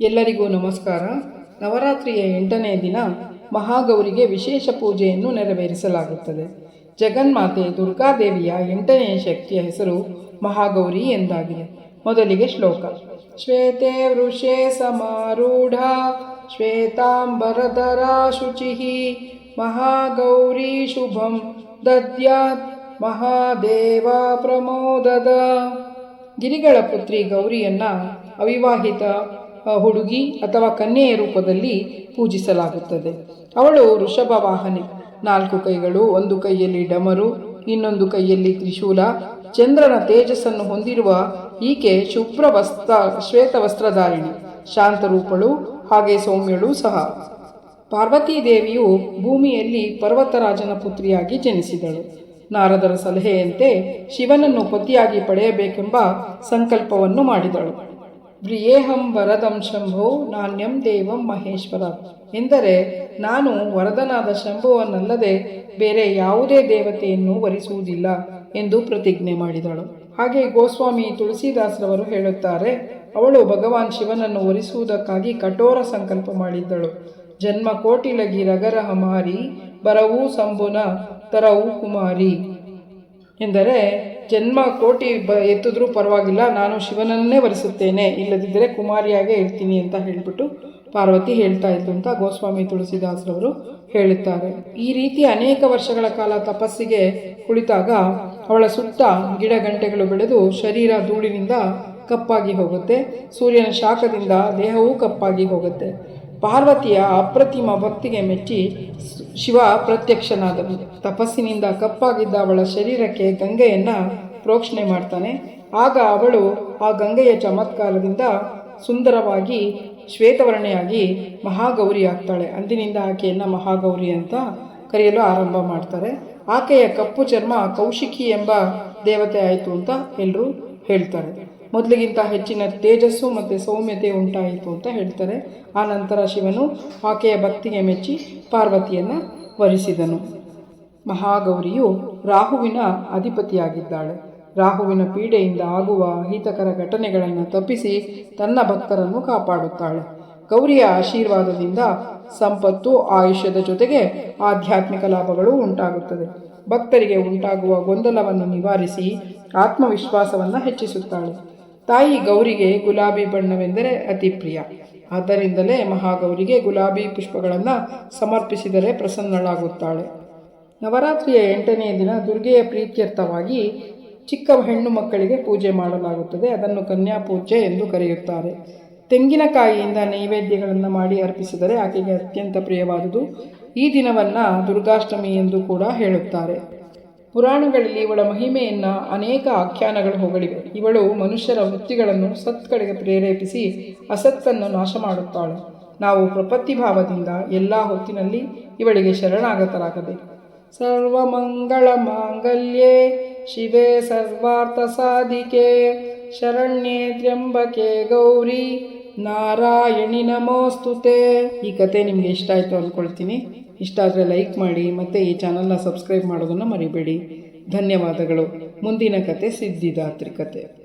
ಎಲ್ಲರಿಗೂ ನಮಸ್ಕಾರ. ನವರಾತ್ರಿಯ ಎಂಟನೇ ದಿನ ಮಹಾಗೌರಿಗೆ ವಿಶೇಷ ಪೂಜೆಯನ್ನು ನೆರವೇರಿಸಲಾಗುತ್ತದೆ. ಜಗನ್ಮಾತೆ ದುರ್ಗಾದೇವಿಯ ಎಂಟನೆಯ ಶಕ್ತಿಯ ಹೆಸರು ಮಹಾಗೌರಿ ಎಂದಾಗಿದೆ. ಮೊದಲಿಗೆ ಶ್ಲೋಕ. ಶ್ವೇತೆ ವೃಷೇ ಸಮಾರೂಢ, ಶ್ವೇತಾಂಬರಧರ ಶುಚಿ, ಮಹಾಗೌರಿ ಶುಭಂ ದದ್ಯಾತ್, ಮಹಾದೇವ ಪ್ರಮೋದದ. ಗಿರಿಗಳ ಪುತ್ರಿ ಗೌರಿಯನ್ನ ಅವಿವಾಹಿತ ಹುಡುಗಿ ಅಥವಾ ಕನ್ಯೆಯ ರೂಪದಲ್ಲಿ ಪೂಜಿಸಲಾಗುತ್ತದೆ. ಅವಳು ವೃಷಭ ವಾಹನೆ. ನಾಲ್ಕು ಕೈಗಳು, ಒಂದು ಕೈಯಲ್ಲಿ ಡಮರು, ಇನ್ನೊಂದು ಕೈಯಲ್ಲಿ ತ್ರಿಶೂಲ. ಚಂದ್ರನ ತೇಜಸ್ಸನ್ನು ಹೊಂದಿರುವ ಈಕೆ ಶುಭ್ರ ವಸ್ತ್ರ ಶ್ವೇತ ವಸ್ತ್ರಧಾರಿಣಿ ಶಾಂತರೂಪಳು ಹಾಗೆ ಸೌಮ್ಯಳು ಸಹ. ಪಾರ್ವತೀ ದೇವಿಯು ಭೂಮಿಯಲ್ಲಿ ಪರ್ವತರಾಜನ ಪುತ್ರಿಯಾಗಿ ಜನಿಸಿದಳು. ನಾರದರ ಸಲಹೆಯಂತೆ ಶಿವನನ್ನು ಪತಿಯಾಗಿ ಪಡೆಯಬೇಕೆಂಬ ಸಂಕಲ್ಪವನ್ನು ಮಾಡಿದಳು. ವ್ರಿಯೇಹಂ ವರದಂ ಶಂಭೋ, ನಾಣ್ಯಂ ದೇವಂ ಮಹೇಶ್ವರ. ಎಂದರೆ ನಾನು ವರದನಾದ ಶಂಭುವನ್ನಲ್ಲದೆ ಬೇರೆ ಯಾವುದೇ ದೇವತೆಯನ್ನು ವರಿಸುವುದಿಲ್ಲ ಎಂದು ಪ್ರತಿಜ್ಞೆ ಮಾಡಿದಳು. ಹಾಗೆ ಗೋಸ್ವಾಮಿ ತುಳಸಿದಾಸರವರು ಹೇಳುತ್ತಾರೆ, ಅವಳು ಭಗವಾನ್ ಶಿವನನ್ನು ಒರಿಸುವುದಕ್ಕಾಗಿ ಕಠೋರ ಸಂಕಲ್ಪ ಮಾಡಿದ್ದಳು. ಜನ್ಮ ಕೋಟಿಲಗಿ ರಗರ ಹಮಾರಿ ಬರವೂ ಸಂಬುನ ತರವೂ ಕುಮಾರಿ. ಎಂದರೆ, ಜನ್ಮ ಕೋಟಿ ಬ ಎತ್ತಿದ್ರೂ ಪರವಾಗಿಲ್ಲ, ನಾನು ಶಿವನನ್ನೇ ವರಿಸುತ್ತೇನೆ. ಇಲ್ಲದಿದ್ದರೆ ಕುಮಾರಿಯಾಗೇ ಇರ್ತೀನಿ ಅಂತ ಹೇಳಿಬಿಟ್ಟು ಪಾರ್ವತಿ ಹೇಳ್ತಾ ಇತ್ತು ಅಂತ ಗೋಸ್ವಾಮಿ ತುಳಸಿದಾಸರವರು ಹೇಳುತ್ತಾರೆ. ಈ ರೀತಿ ಅನೇಕ ವರ್ಷಗಳ ಕಾಲ ತಪಸ್ಸಿಗೆ ಕುಳಿತಾಗ ಅವಳ ಸುತ್ತ ಗಿಡ ಗಂಟೆಗಳು ಬೆಳೆದು ಶರೀರ ಧೂಳಿನಿಂದ ಕಪ್ಪಾಗಿ ಹೋಗುತ್ತೆ. ಸೂರ್ಯನ ಶಾಖದಿಂದ ದೇಹವೂ ಕಪ್ಪಾಗಿ ಹೋಗುತ್ತೆ. ಪಾರ್ವತಿಯ ಅಪ್ರತಿಮ ಭಕ್ತಿಗೆ ಮೆಚ್ಚಿ ಶಿವ ಪ್ರತ್ಯಕ್ಷನಾದನು. ತಪಸ್ಸಿನಿಂದ ಕಪ್ಪಾಗಿದ್ದ ಅವಳ ಶರೀರಕ್ಕೆ ಗಂಗೆಯನ್ನು ಪ್ರೋಕ್ಷಣೆ ಮಾಡ್ತಾನೆ. ಆಗ ಅವಳು ಆ ಗಂಗೆಯ ಚಮತ್ಕಾರದಿಂದ ಸುಂದರವಾಗಿ ಶ್ವೇತವರ್ಣೆಯಾಗಿ ಮಹಾಗೌರಿ ಆಗ್ತಾಳೆ. ಅಂದಿನಿಂದ ಆಕೆಯನ್ನು ಮಹಾಗೌರಿ ಅಂತ ಕರೆಯಲು ಆರಂಭ ಮಾಡ್ತಾರೆ. ಆಕೆಯ ಕಪ್ಪು ಚರ್ಮ ಕೌಶಿಕಿ ಎಂಬ ದೇವತೆ ಆಯಿತು ಅಂತ ಎಲ್ಲರೂ ಹೇಳ್ತಾರೆ. ಮೊದಲಿಗಿಂತ ಹೆಚ್ಚಿನ ತೇಜಸ್ಸು ಮತ್ತು ಸೌಮ್ಯತೆ ಉಂಟಾಯಿತು ಅಂತ ಹೇಳ್ತಾರೆ. ಆ ನಂತರ ಶಿವನು ಆಕೆಯ ಭಕ್ತಿಗೆ ಮೆಚ್ಚಿ ಪಾರ್ವತಿಯನ್ನು ವರಿಸಿದನು. ಮಹಾಗೌರಿಯು ರಾಹುವಿನ ಅಧಿಪತಿಯಾಗಿದ್ದಾಳೆ. ರಾಹುವಿನ ಪೀಡೆಯಿಂದ ಆಗುವ ಅಹಿತಕರ ಘಟನೆಗಳನ್ನು ತಪ್ಪಿಸಿ ತನ್ನ ಭಕ್ತರನ್ನು ಕಾಪಾಡುತ್ತಾಳೆ. ಗೌರಿಯ ಆಶೀರ್ವಾದದಿಂದ ಸಂಪತ್ತು, ಆಯುಷ್ಯದ ಜೊತೆಗೆ ಆಧ್ಯಾತ್ಮಿಕ ಲಾಭಗಳು ಉಂಟಾಗುತ್ತದೆ. ಭಕ್ತರಿಗೆ ಉಂಟಾಗುವ ಗೊಂದಲವನ್ನು ನಿವಾರಿಸಿ ಆತ್ಮವಿಶ್ವಾಸವನ್ನು ಹೆಚ್ಚಿಸುತ್ತಾಳೆ. ತಾಯಿ ಗೌರಿಗೆ ಗುಲಾಬಿ ಬಣ್ಣವೆಂದರೆ ಅತಿ ಪ್ರಿಯ. ಆದ್ದರಿಂದಲೇ ಮಹಾಗೌರಿಗೆ ಗುಲಾಬಿ ಪುಷ್ಪಗಳನ್ನು ಸಮರ್ಪಿಸಿದರೆ ಪ್ರಸನ್ನಳಾಗುತ್ತಾಳೆ. ನವರಾತ್ರಿಯ ಎಂಟನೆಯ ದಿನ ದುರ್ಗೆಯ ಪ್ರೀತ್ಯರ್ಥವಾಗಿ ಚಿಕ್ಕ ಹೆಣ್ಣು ಮಕ್ಕಳಿಗೆ ಪೂಜೆ ಮಾಡಲಾಗುತ್ತದೆ. ಅದನ್ನು ಕನ್ಯಾ ಪೂಜೆ ಎಂದು ಕರೆಯುತ್ತಾರೆ. ತೆಂಗಿನಕಾಯಿಯಿಂದ ನೈವೇದ್ಯಗಳನ್ನು ಮಾಡಿ ಅರ್ಪಿಸಿದರೆ ಆಕೆಗೆ ಅತ್ಯಂತ ಪ್ರಿಯವಾದುದು. ಈ ದಿನವನ್ನು ದುರ್ಗಾಷ್ಟಮಿ ಎಂದು ಕೂಡ ಹೇಳುತ್ತಾರೆ. ಪುರಾಣಗಳಲ್ಲಿ ಇವಳ ಮಹಿಮೆಯನ್ನು ಅನೇಕ ಆಖ್ಯಾನಗಳು ಹೊಗಳಿವೆ. ಇವಳು ಮನುಷ್ಯರ ವೃತ್ತಿಗಳನ್ನು ಸತ್ಕಡೆಗೆ ಪ್ರೇರೇಪಿಸಿ ಅಸತ್ತನ್ನು ನಾಶ ಮಾಡುತ್ತಾಳೆ. ನಾವು ಪ್ರಪತ್ತಿಭಾವದಿಂದ ಎಲ್ಲ ಹೊತ್ತಿನಲ್ಲಿ ಇವಳಿಗೆ ಶರಣಾಗತರಾಗಬೇಕು ಸರ್ವಮಂಗಳ ಮಾಂಗಲ್ಯೇ, ಶಿವೆ ಸರ್ವಾರ್ಥ ಸಾಧಿಕೆ, ಶರಣ್ಯೇ ತ್ರ್ಯಂಬಕೆ ಗೌರಿ, ನಾರಾಯಣಿ ನಮೋಸ್ತುತೆ. ಈ ಕತೆ ನಿಮಗೆ ಇಷ್ಟ ಆಯಿತು ಅಂದ್ಕೊಳ್ತೀನಿ. ಇಷ್ಟ ಆದರೆ ಲೈಕ್ ಮಾಡಿ ಮತ್ತು ಈ ಚಾನಲ್ನ ಸಬ್ಸ್ಕ್ರೈಬ್ ಮಾಡೋದನ್ನು ಮರಿಬೇಡಿ. ಧನ್ಯವಾದಗಳು. ಮುಂದಿನ ಕತೆ ಸಿದ್ಧಿದಾತ್ರಿ ಕತೆ.